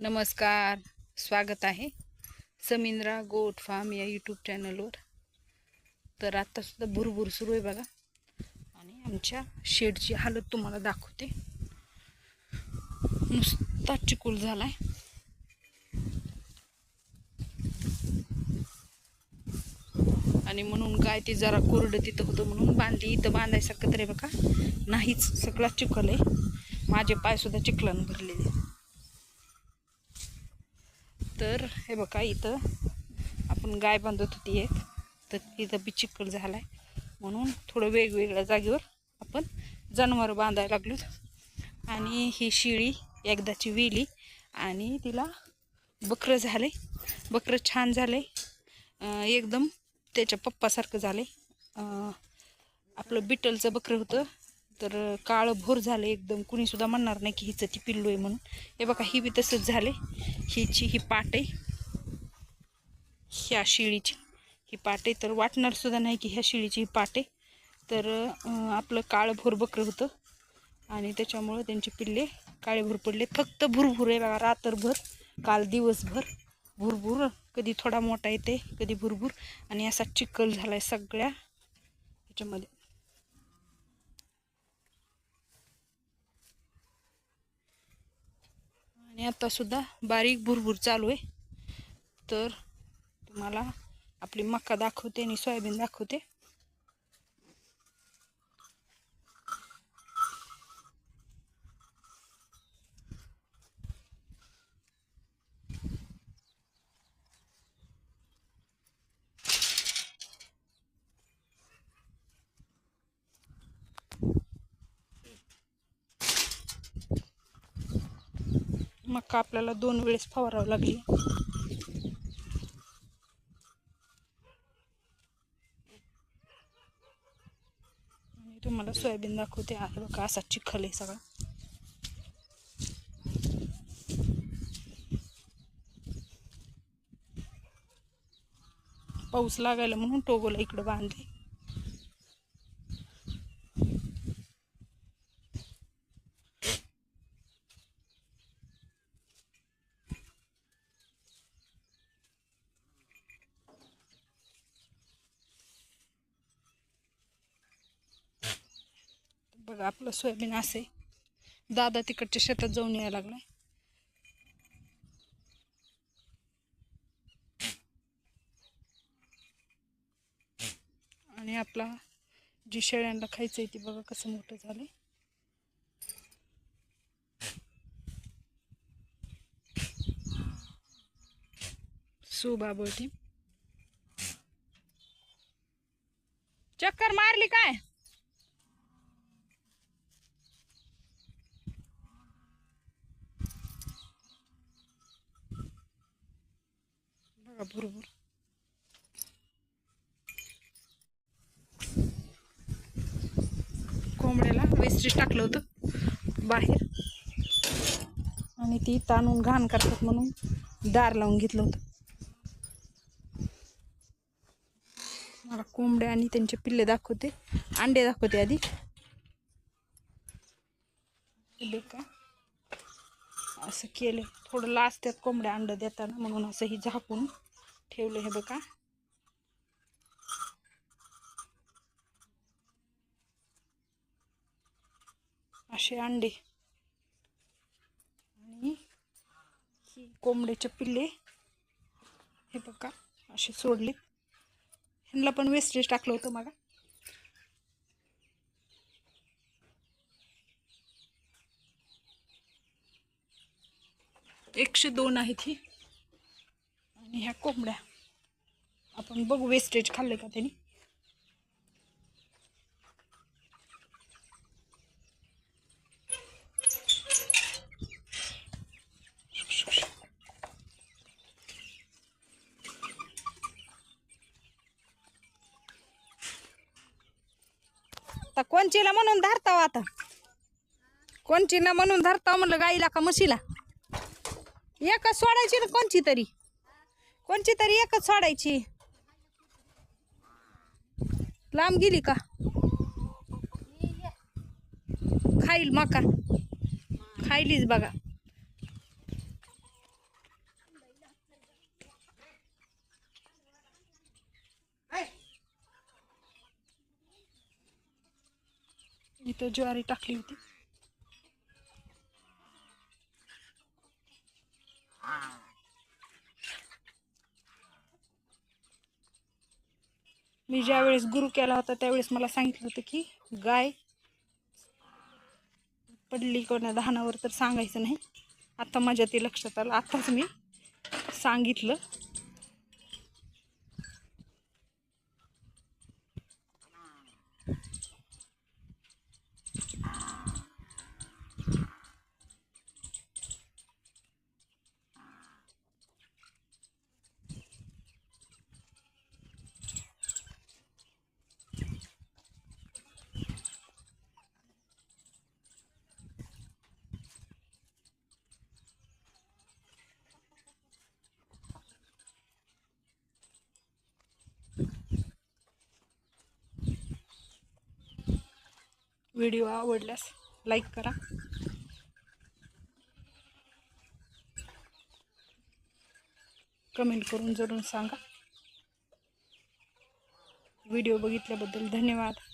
नमस्कार स्वागत आहे समिंद्रा गोट फार्म या यूट्यूब चॅनलवर तर आत्तासुद्धा भुरभुर सुरू आहे बघा. आणि आमच्या शेडची हालत तुम्हाला दाखवते. नुसता चिकूल आहे आणि म्हणून काय ते जरा कोरडं तिथं होतं म्हणून बांधली. इथं बांधायसारखं तरी बघा. नाहीच सगळा चिखल आहे. माझे पायसुद्धा चिखलानं भरलेले आहेत. तर हे बघा इथं आपण गाय बांधत होती एक. तर इथं बी चिखल आहे म्हणून थोडं वेगवेगळ्या जागेवर आपण जनावर बांधायला लागलो. आणि ही शिळी एकदाची वेली आणि तिला बकरं झाले. बकरं छान झाले. एकदम त्याच्या पप्पासारखं झाले. आपलं बिटलचं बकरं होतं. तर काळं भोर झालं एकदम. कुणीसुद्धा म्हणणार नाही की हिचं ती पिल्लू आहे म्हणून. हे बघा ही बी तसंच झाले. हिची ही पाट आहे. ह्या शिळीची ही पाट आहे. तर वाटणार सुद्धा नाही की ह्या शिळीची ही पाट आहे. तर आपलं काळं भोर बकरं होतं. आणि त्याच्यामुळं त्यांचे पिल्ले काळे भूर पडले. फक्त भुरभुर आहे बघा रात्रभर काल दिवसभर. भुरभुर कधी थोडा मोठा येते कधी भुरभुर. आणि असा चिखल आहे सगळ्या. ह्याच्यामध्ये आत्तासुद्धा बारीक भुरभुर चालू आहे. तर तुम्हाला आपली मका दाखवते आणि सोयाबीन दाखवते. मका आपल्याला दोन वेळेस फवारावं लागली. आणि तुम्हाला सोयाबीन दाखवते आहे बघा असा चिखल आहे सगळा. पाऊस लागायला म्हणून टोगोला इकडं बांधले. बघा आपलं सोयाबीन असे. दादा तिकडच्या शेतात जाऊन यायला लागलाय. आणि आपला जी शेळ्यांना खायचं आहे ती बघा कसं मोठं झालंय. सुबाबती चक्कर मारली काय? बघा बरोबर. कोंबड्याला वेस्टेज टाकलं होतं बाहेर. आणि ती ताणून घाण करतात म्हणून दार लावून घेतलं होतं. मला कोंबड्या आणि त्यांचे पिल्ले दाखवते अंडे दाखवते आधी. का असं केलं थोडं लाजत्यात कोंबड्या अंड देताना म्हणून असं ही झाकून. ठेवले हे बघा. असे अंडे. आणि ही कोंबड्याचे पिल्ले. हे बघा असे सोडले. ह्यांना पण वेस्टेज टाकलं होतं मला एकशे दोन आहेत ही. आणि ह्या कोंबड्या. आपण बघू वेस्टेज खाल्ले का त्यांनी. आता कोणचीला म्हणून धरताव आता? कोणचीला म्हणून धरताव म्हणलं गाईला का म्हशीला? एकच सोडायची ना कोणची तरी? कोणची तरी एकच सोडायची. लांब गेली का? खाईल मका. खाईलीच बघा. इथं ज्वारी टाकली होती. मी ज्या वेळेस गुरु केला होता त्यावेळेस मला सांगितलं होतं की गाय पडली कोणा दहानावर तर सांगायचं नाही. आत्ता माझ्या ते लक्षात आलं. आत्ताच मी सांगितलं. व्हिडिओ आवडल्यास लाईक करा. कमेंट करून जरूर सांगा. व्हिडिओ बघितल्याबद्दल धन्यवाद.